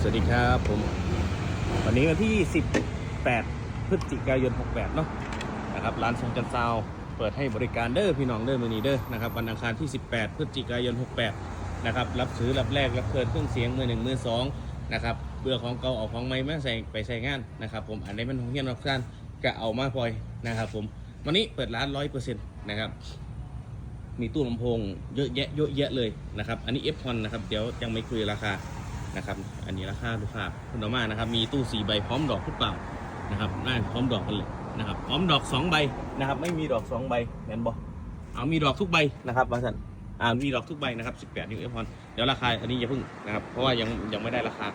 สวัสดีครับผม วันนี้วันที่ 18 พฤศจิกายน 68 เนาะนะครับร้านทรงจันทร์ซาวเปิดให้บริการเด้อพี่น้องเด้อมือนีเด้อนะครับวันอังคารที่ 18 พฤศจิกายน 68 นะครับรับซื้อรับแรกรับเทินเครื่องเสียงมือหนึ่งมือสองนะครับเบื่อของเก่าเอาของใหม่มาใส่ไปใช้งานนะครับผมอันนี้มันของเฮียนออกซานก็เอามาปล่อยนะครับผมวันนี้เปิดร้านร้อยเปอร์เซ็นต์นะครับมีตู้ลำโพงเยอะแยะเยอะแยะเลยนะครับ อันนี้ F1 นะครับ เดี๋ยวยังไม่คุยราคา นะครับ อันนี้ราคาลูกค้าคุณเอามานะครับ มีตู้สี่ใบพร้อมดอกพุดเปล่านะครับน่าพร้อมดอกกันเลยนะครับพร้อมดอกสองใบนะครับ ไม่มีดอกสองใบแมนบอเอามีดอกทุกใบนะครับบางท่านอ่ามีดอกทุกใบนะครับ 18 นิ้ว F1 เดี๋ยวราคาอันนี้อย่าเพิ่งนะครับ เพราะว่ายังยังไม่ได้ราคา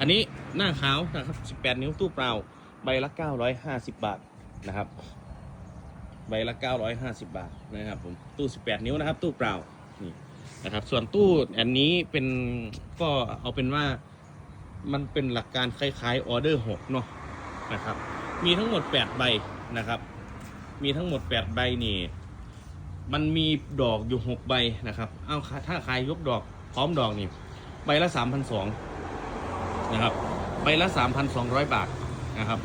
อันนี้หน้าขาวนะครับ 18 นิ้วตู้เปล่า ใบละ 950 บาทนะครับ ใบละ 950 บาทนะครับผมตู้ 18 นิ้วนะครับ ตู้เปล่านี่ นะครับ ส่วนตู้อันนี้เป็นก็เอาเป็นว่ามันเป็นหลักการคล้ายๆออเดอร์6เนาะนะครับ มีทั้งหมด 8 ใบนะครับ มีทั้งหมด 8 ใบนี่ มันมีดอกอยู่ 6 ใบนะครับ เอาถ้าใครยกดอกพร้อมดอกนี่ ใบละ 3,200นะครับ ใบละ 3,200 บาทนะครับ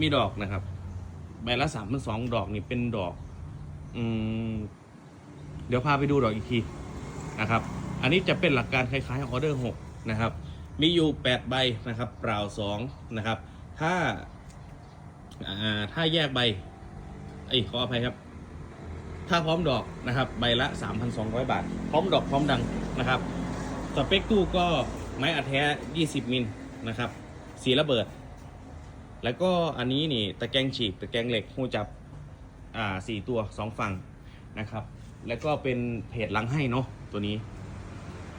มีดอกนะครับ ใบละสามพันสองดอกนี่เป็นดอก อืม เดี๋ยวพาไปดูดอกอีกทีนะครับ อันนี้จะเป็นหลักการคล้ายๆออเดอร์หกนะครับ มีอยู่แปดใบนะครับเปล่าสองนะครับ ถ้าถ้าแยกใบเอ้ยขออภัยครับ ถ้าพร้อมดอกนะครับ ใบละ 3,200 บาท พร้อมดอกพร้อมดังนะครับสเปคตู้ก็ไม้อัดแท้ 20 มิลนะครับ สีระเบิด แล้วก็อันนี้นี่ตะแกรงฉีกตะแกรงเหล็กหูจับอ่าสี่ตัวสองฝั่งนะครับ แล้วก็เป็นเพจหลังให้เนาะตัวนี้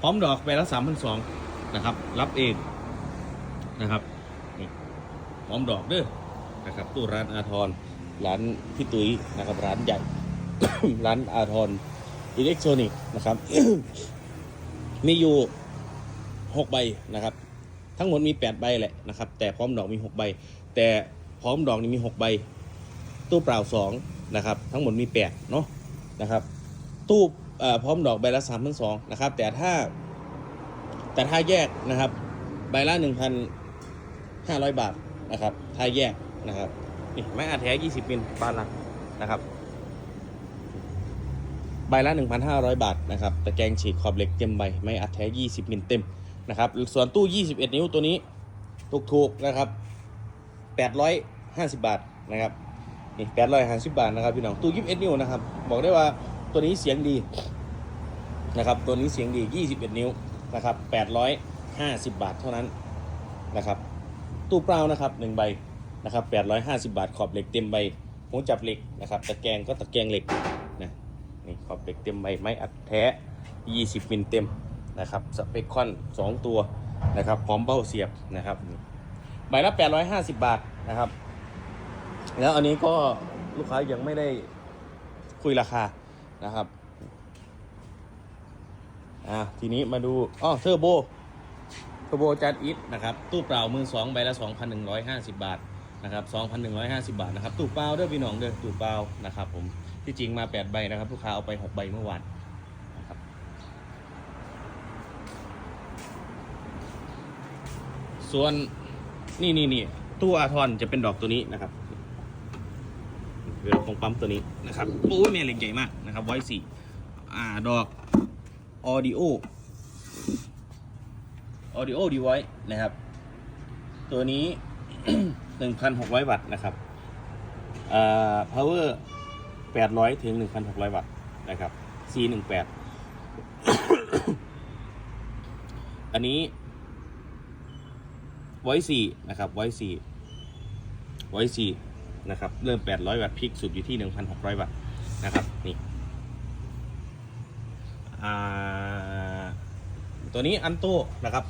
พร้อมดอกไปละสามพันสองนะครับ รับเองนะครับพร้อมดอกเด้อนะครับตู้ร้านอาทรร้านพี่ตุ้ยนะครับร้านใหญ่ ร้านอาทรอิเล็กทรอนิกส์นะครับ มีอยู่หกใบนะครับ ทั้งหมดมี8ใบแหละนะครับ แต่พร้อมดอกมี6ใบ แต่พร้อมดอกนี่มี6ใบ ตู้เปล่า2นะครับ ทั้งหมดมี8เนาะนะครับ ตู้พร้อมดอกใบละ3 2 0 0นะครับ แต่ถ้า แต่ถ้าแยกนะครับ ใบละ1,500บาทนะครับ ถ้าแยกนะครับนี่ไม้อัดแท้20มิลบานละนะครับ ใบละ1,500บาทนะครับตะแกรงฉีกขอบเหล็กเต็มใบไม้อัดแท้20มิลเต็มนะครับส่วนตู้21นิ้วตัวนี้ถูกๆนะครับ850บาทนะครับนี่850บาทนะครับพี่น้องตู้21นิ้วนะครับบอกได้ว่า ตัวนี้เสียงดีนะครับ ตัวนี้เสียงดี 21 นิ้วนะครับ 850 บาทเท่านั้นนะครับ ตู้เปล่านะครับ1ใบนะครับ 850 บาท ขอบเหล็กเต็มใบหัวจับเหล็กนะครับ ตะแกรงก็ตะแกรงเหล็กนะนี่ขอบเหล็กเต็มใบไม้อัดแท้ 20มิลเต็มนะครับ สเปคคอน 2 ตัวนะครับ พร้อมเบ้าเสียบนะครับ ใบละ 850 บาทนะครับ แล้วอันนี้ก็ลูกค้ายังไม่ได้คุยราคา นะครับอ่าทีนี้มาดูอ๋อเทอร์โบเทอร์โบจัดอิทนะครับ ตู้เปล่ามือสองใบละ 2,150 บาทนะครับ2,150 บาทนะครับตู้เปล่าเด้อพี่น้องเด้อตู้เปล่านะครับผมที่จริงมา 8 ใบนะครับลูกค้าเอาไป 6 ใบเมื่อวานนะครับส่วนนี่นี่นี่ตู้อาทรจะเป็นดอกตัวนี้นะครับ เรือของปั๊มตัวนี้นะครับโอ้ยแม่เหล็กใหญ่มากนะครับไว้สี่อ่าดอกออดิโอออดิโอดีไว้นะครับ ตัวนี้ 1,600 วัตต์นะครับอ่า power 800 ถึง 1,600 วัตต์นะครับ C18 อันนี้ไว้สี่นะครับไว้สี่ไว้สี่ นะครับเริ่ม 800 วัตต์พีคสุดอยู่ที่ 1,600 วัตต์นะครับนี่ตัวนี้อันโต้นะครับ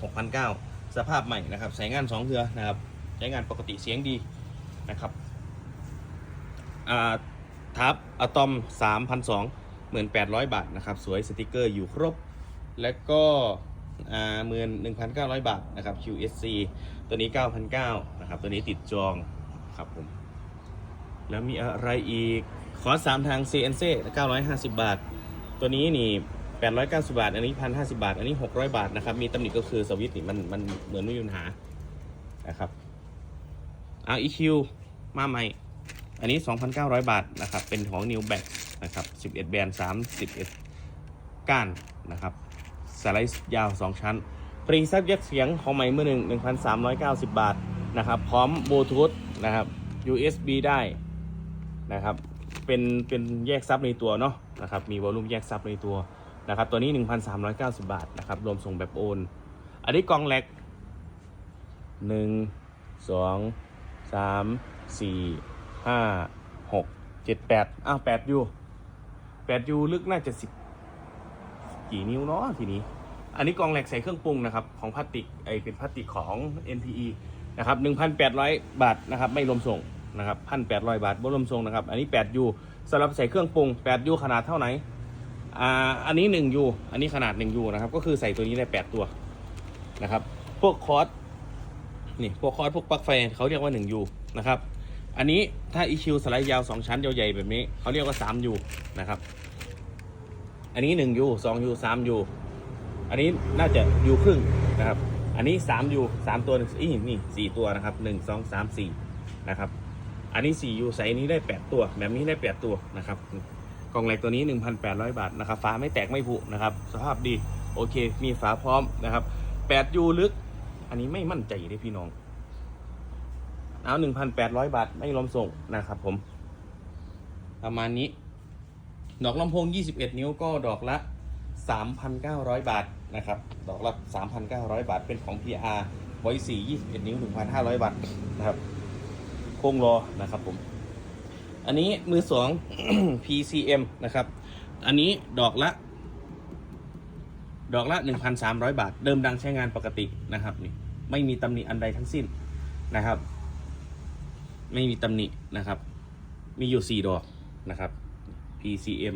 6,900สภาพใหม่นะครับใช้งาน2เทือนะครับใช้งานปกติเสียงดีนะครับทับอะตอม 3,200 1,800 บาทนะครับสวยสติกเกอร์อยู่ครบ และก็อ่าหมื่นหนึ่งพันเก้าร้อยบาทนะครับ QSC ตัวนี้9,900นะครับ ตัวนี้ติดจองครับผม แล้วมีอะไรอีก ขอ 3 ทาง CNC 950 บาท ตัวนี้นี่ 890 บาท อันนี้ 1,050 บาท อันนี้ 600 บาทนะครับ มีตำหนิก็คือสวิตช์นี่มันมันเหมือนไม่มีปัญหานะครับเอา EQ มาใหม่ อันนี้ 2,900 บาทนะครับ เป็นของ New Back นะครับ 11 แบรนด์31 ก้านนะครับ สไลด์ยาว 2 ชั้นปรีซับแยกเสียงของใหม่เมื่อหนึ่ง1,390 บาทนะครับ พร้อมบลูทูธนะครับ USB ได้ นะครับ เป็นเป็นแยกซับในตัวเนาะนะครับ มีวอลลุ่มแยกซับในตัวนะครับ ตัวนี้ 1,390 บาทนะครับ รวมส่งแบบโอน อันนี้กองแหลกหนึ่งสองสามสี่ห้าหกเจ็ดแปดอ้าวแปดยูแปดยูลึกน่าจะสิบกี่นิ้วเนาะทีนี้ อันนี้กองแหลกใส่เครื่องปรุงนะครับ ของพลาสติกไอเป็นพลาสติกของ NPE นะครับ 1,800 บาทนะครับ ไม่รวมส่ง นะครับ1,800บาทบ่รวมส่งนะครับ อันนี้8ยูสำหรับใส่เครื่องปรุง8ยูขนาดเท่าไหนอ่าอันนี้1ยูอันนี้ขนาด1ยูนะครับ ก็คือใส่ตัวนี้ได้8ตัวนะครับ พวกคอร์สนี่พวกคอร์สพวกปลั๊กไฟเขาเรียกว่า1ยูนะครับ อันนี้ถ้า EQ สไลด์ยาว2ชั้นยาวใหญ่แบบนี้เขาเรียกว่า3ยูนะครับ อันนี้1ยู2ยู3ยูอันนี้น่าจะยูครึ่งนะครับ อันนี้3ยู3ตัวอีนี่4ตัวนะครับ1 2 3 4นะครับ อันนี้4ยูใส่อันนี้ได้ 8 ตัว แบบนี้ได้ 8 ตัวนะครับกล่องเหล็กตัวนี้ 1,800 บาทนะครับฝาไม่แตกไม่ผุนะครับ สภาพดีโอเค มีฝาพร้อมนะครับ8ยูลึก อันนี้ไม่มั่นใจเลยพี่น้องเอา 1,800 บาทไม่รวมส่งนะครับผม ประมาณนี้ ดอกลำโพง 21 นิ้วก็ดอกละ 3,900 บาทนะครับ ดอกละ 3,900 บาทเป็นของ PR ไว้4 21 นิ้ว 1,500 บาทนะครับ โค้งรอนะครับผม อันนี้มือสอง PCM นะครับ อันนี้ดอกละ ดอกละ 1,300 บาท เดิมดังใช้งานปกตินะครับนี่ไม่มีตำหนิอันใดทั้งสิ้นนะครับ ไม่มีตำหนินะครับ มีอยู่ 4 ดอกนะครับ PCM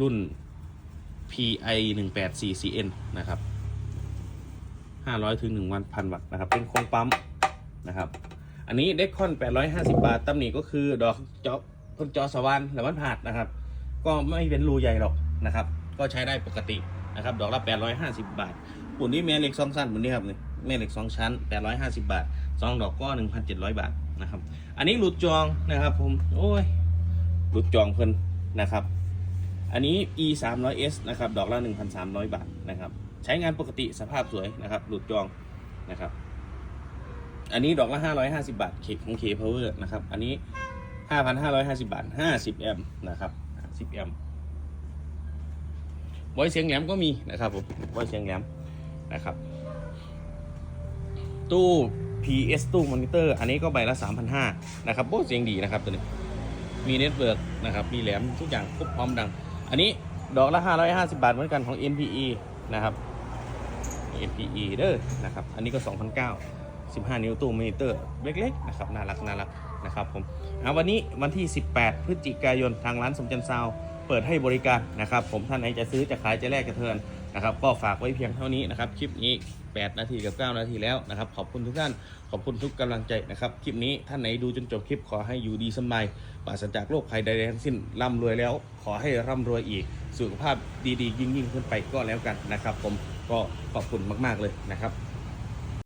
รุ่น PI 1 8 4 CN นะครับ500ถึง1วันพันวัตต์นะครับ เป็นโครงปั๊มนะครับ อันนี้เด็กคอน 850 บาทตำหนิก็คือดอกจอพ่นจอสว่านหรือมันผาดนะครับ ก็ไม่เป็นรูใหญ่หรอกนะครับ ก็ใช้ได้ปกตินะครับ ดอกละ 850 บาทปุ่นนี้แม่เหล็กสองชั้นปุ่นนี้ครับนี่แม่เหล็กสองชั้น 850 บาทสองดอกก็ 1,700 บาทนะครับ อันนี้หลุดจองนะครับผม โอ้ย หลุดจองเพิ่นนะครับ อันนี้ e 3 0 0 s นะครับ ดอกละ 1,300 บาทนะครับ ใช้งานปกติสภาพสวยนะครับ หลุดจองนะครับ อันนี้ดอกละ 550 บาทเคของ K Power นะครับ อันนี้ 5,550 บาท 50 แอมป์นะครับ50แอมป์ไวเสียงแหลมก็มีนะครับผมไว้เสียงแหลมนะครับ ตู้ PS ตู้มอนิเตอร์ อันนี้ก็ใบละ 3,500นะครับโอ้เสียงดีนะครับตัวนี้ มีเน็ตเวิร์กนะครับ มีแหลมทุกอย่างครบพร้อมดัง อันนี้ดอกละ 550 บาทเหมือนกันของ NPE นะครับ NPE เด้อนะครับ อันนี้ก็ 2,900 15 นิ้วตู้มอนิเตอร์เล็กๆนะครับน่ารักน่ารักนะครับผมอะวันนี้วันที่ 18 พฤศจิกายนทางร้านสมจันทร์ซาวเปิดให้บริการนะครับผมท่านไหนจะซื้อจะขายจะแลกจะเทิร์นนะครับก็ฝากไว้เพียงเท่านี้นะครับคลิปนี้ 8 นาทีกับ 9 นาทีแล้วนะครับขอบคุณทุกท่านขอบคุณทุกกำลังใจนะครับคลิปนี้ท่านไหนดูจนจบคลิปขอให้อยู่ดีสบายปราศจากโรคภัยใดๆทั้งสิ้นร่ำรวยแล้ว ขอให้ร่ำรวยอีก สุขภาพดีๆ ยิ่งๆ ขึ้นไปก็แล้วกันนะครับ ผมก็ขอบคุณมากๆเลยนะครับ